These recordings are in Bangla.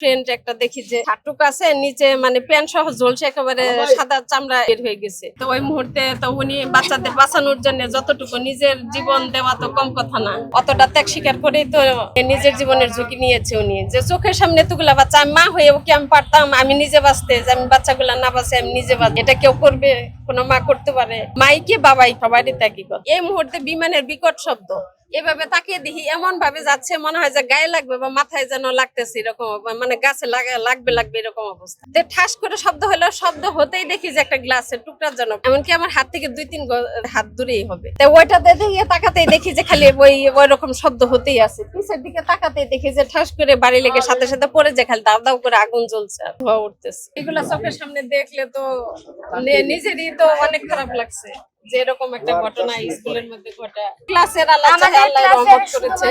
ফ্রেন্ড একটা দেখি যে হাটুক আছে নিচে মানে প্যান্ট সহ ঝলসে একেবারে সাদা চামড়া বের হয়ে গেছে। তো ওই মুহূর্তে তো উনি বাচ্চাদের বাঁচানোর জন্য যতটুকু নিজের জীবন দেওয়া তো কম কথা না। অতটা ত্যাগ স্বীকার করেই তো নিজের জীবনের ঝুঁকি নিয়েছে উনি। যে চোখের সামনে এতগুলা বাচ্চা আমি মা হয়ে ওকে আমি পারতাম আমি নিজে বাঁচতে যে আমি বাচ্চাগুলা না বাঁচে আমি নিজে বাঁচ। এটা কেউ করবে? কোনো মা করতে পারে মাই কি বাবাই সবাই করে। এই মুহূর্তে বিমানের বিকট শব্দ। এভাবে তাকিয়ে দেখি এমন ভাবে যাচ্ছে, মনে হয় যে গায়ে লাগবে বা মাথায় যেন লাগতেছে এরকম মানে গাছে লাগা- লাগবে লাগবে এরকম অবস্থা। তো ঠাস করে শব্দ হলো, শব্দ হতেই দেখি যে একটা গ্লাসের টুকরার জন্য। এমনকি আমার হাত থেকে দুই তিন হাত দূরেই হবে। তো ওইটাতে দেখে তাকাতেই দেখি যে খালি ওই ওই রকম শব্দ হতেই আছে। পিছের দিকে তাকাতেই দেখি যে ঠাস করে বাড়ি লেগে সাথে সাথে পড়ে যে খালি দাও দাও করে আগুন জ্বলছে আর ধোয়া উঠতেছে। এগুলা চোখের সামনে দেখলে তো নিজেরই তো অনেক খারাপ লাগছে যে একটা ঘটনা স্কুলের মধ্যে ঘটা। ক্লাসের আল্লাহ আল্লাহ রহমত করেছে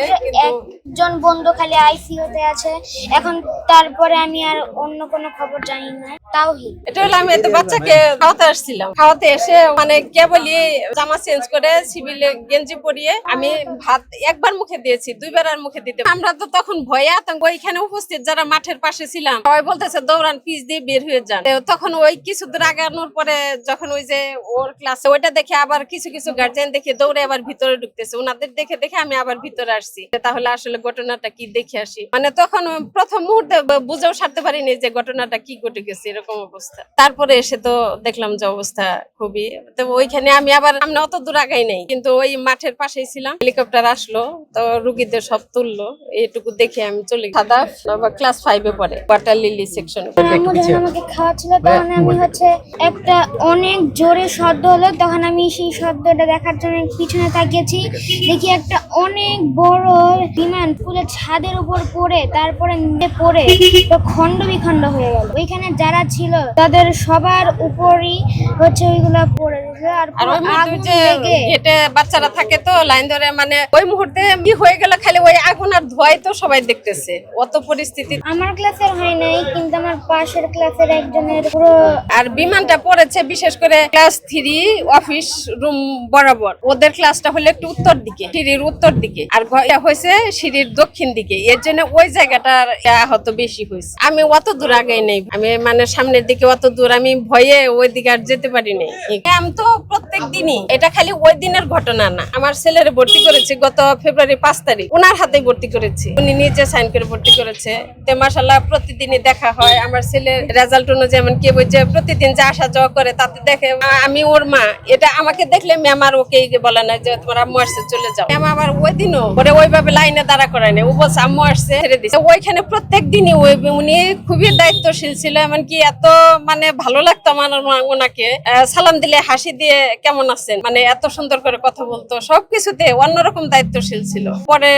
একজন বন্ধু খালি আইসিইউতে আছে। এখন তারপরে আমি আর অন্য কোনো খবর জানি না। তাওহিদ এটা হলো আমি এত বাচ্চাকে খাওয়াতে আসছিলাম। খাওয়াতে এসে মানে কেবলই জামা চেঞ্জ করে সিভিলে গেঞ্জি পরিয়ে আমি ভাত একবার মুখে দিয়েছি দুইবার আর মুখে দিতে আমরা তো তখন ভয়ে আতঙ্ক। ওইখানে উপস্থিত যারা মাঠের পাশে ছিলাম সবাই বলতেছে দৌড়ান পিচ দিয়ে বের হয়ে যান। তখন ওই কিছু দূর আগানোর পরে যখন ওই যে ওর ক্লাসে ওইটা দেখে আবার কিছু কিছু গার্জেন দেখে দৌড়ে আবার ভিতরে ঢুকতেছে। ওনাদের দেখে দেখে আমি আবার ভিতরে আসছি। তাহলে আসলে ঘটনাটা কি দেখে আসি। মানে তখন প্রথম মুহূর্তে বুঝেও সারতে পারিনি যে ঘটনাটা কি ঘটে গেছে এরকম অবস্থা। তারপরে এসে তো দেখলাম যে অবস্থা খুবই। তো ওইখানে আমি আবার আমরা অত দূর আগাই নাই। কিন্তু ওই মাঠের পাশেই ছিলাম। হেলিকপ্টার আসলো তো রুগীদের সব তুললো। এইটুকু দেখে আমি চলে সাদা ক্লাস ফাইভে পড়ে ওয়াটার লিলি সেকশন আমাকে খাওয়াচ্ছিল তখন আমি হচ্ছে একটা অনেক জোরে শব্দ হলো তখন আমি সেই শব্দটা দেখার জন্য পিছনে তাকিয়েছি। দেখি একটা অনেক বড় বিমান পুরো ছাদের উপর পড়ে তারপরে নিচে পড়ে তো খণ্ড বিখণ্ড হয়ে গেল। ওইখানে যারা ছিল তাদের সবার উপরই হচ্ছে ওইগুলা পড়ে আর ওই মুহূর্তে বাচ্চারা থাকে তো লাইন ধরে মানে ওই মুহূর্তে কি হয়ে গেল খালি ওই আগুন আর ধোয়াই তো সবাই দেখতেছে। অত পরিস্থিতি। আমার ক্লাসের হয় নাই কিন্তু আমার পাশের ক্লাসের একজনের পুরো আর বিমানটা পড়েছে বিশেষ করে ক্লাস থ্রি অফিস রুম বরাবর। ওদের ক্লাসটা হলো একটু উত্তর দিকে সিঁড়ির উত্তর দিকে। আর এটা হয়েছে সিঁড়ির দক্ষিণ দিকে। এর জন্য ওই জায়গাটার আহত বেশি হয়েছে। আমি অত দূর আগে নেই। আমি মানে সামনের দিকে অত দূর আমি ভয়ে ওই দিকে আর যেতে পারি নাই। আমি তো প্রত্যেক দিনই। এটা খালি ওই দিনের ঘটনা না। আমার ছেলের ভর্তি করেছি গত ফেব্রুয়ারি পাঁচ তারিখ। ওনার হাতে ভর্তি করেছি। উনি নিজে সাইন করে ভর্তি করেছে। তো মাসাল্লাহ প্রতিদিনই দেখা হয়। আমার ছেলের রেজাল্ট অনুযায়ী এমন কি বলছে, প্রতিদিন যা আসা যাওয়া করে তাতে দেখে আমি ওর মা। এটা আমাকে দেখলে ম্যাম আর ওকে বলে না যে তোমার আম্মু আসছে, চলে যাও। ম্যাম আবার ওই দিনও ওরে ওইভাবে লাইনে দাঁড়া করায় না ও বলছে, আম্মু আসছে, ছেড়ে দিচ্ছে ওইখানে প্রত্যেক দিনই ওই উনি খুবই দায়িত্বশীল ছিল, এমনকি এত মানে ভালো লাগতো আমার ওনাকে। সালাম দিলে, হাসি দিয়ে কেমন আছেন? মানে এত সুন্দর করে কথা বলতো, সবকিছুতে অন্যরকম দায়িত্বশীল ছিল। পরে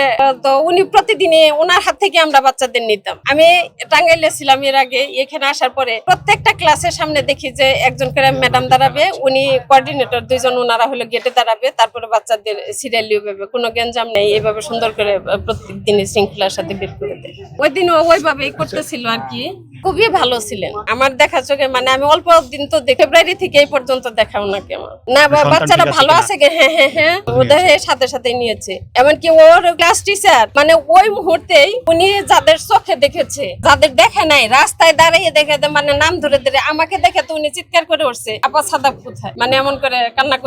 তো উনি প্রতিদিনই ওনার হাত থেকে আমরা বাচ্চাদের নিতাম। আমি টাঙ্গাইলে ছিলাম এর আগে, এখানে আসার পরে প্রত্যেকটা ক্লাসের সামনে দেখি যে একজন করে ম্যাডাম দাঁড়াবে, উনি কোঅর্ডিনেটর দুইজন ওনারা হলো গেটে দাঁড়াবে, তারপরে বাচ্চাদের সিরিয়ালি ভাবে কোনো গ্যাঞ্জাম নেই, এভাবে সুন্দর করে প্রত্যেক দিনই শৃঙ্খলার সাথে বের করে দেয়। ওই দিনও ওইভাবেই করতেছিল আর কি। খুবই ভালো ছিলেন। আমার দেখা চোখে মানে আমি অল্প দিন তো ফেব্রুয়ারি থেকে এই পর্যন্ত দেখা ওনাকে আমার। না বাচ্চারা ভালো আছে গে, হ্যাঁ হ্যাঁ হ্যাঁ ওদের সাথে সাথে নিয়েছে। এমনকি ওর ক্লাস টিচার মানে ওই মুহূর্তেই উনি যাদের চোখে দেখেছে যাদের দেখে নাই রাস্তায় দাঁড়িয়ে দেখে মানে নাম ধরে ধরে আমাকে দেখে তো উনি চিৎকার করে উঠছে আপা সাদা কোথায়? মানে এমন করে কান্না করে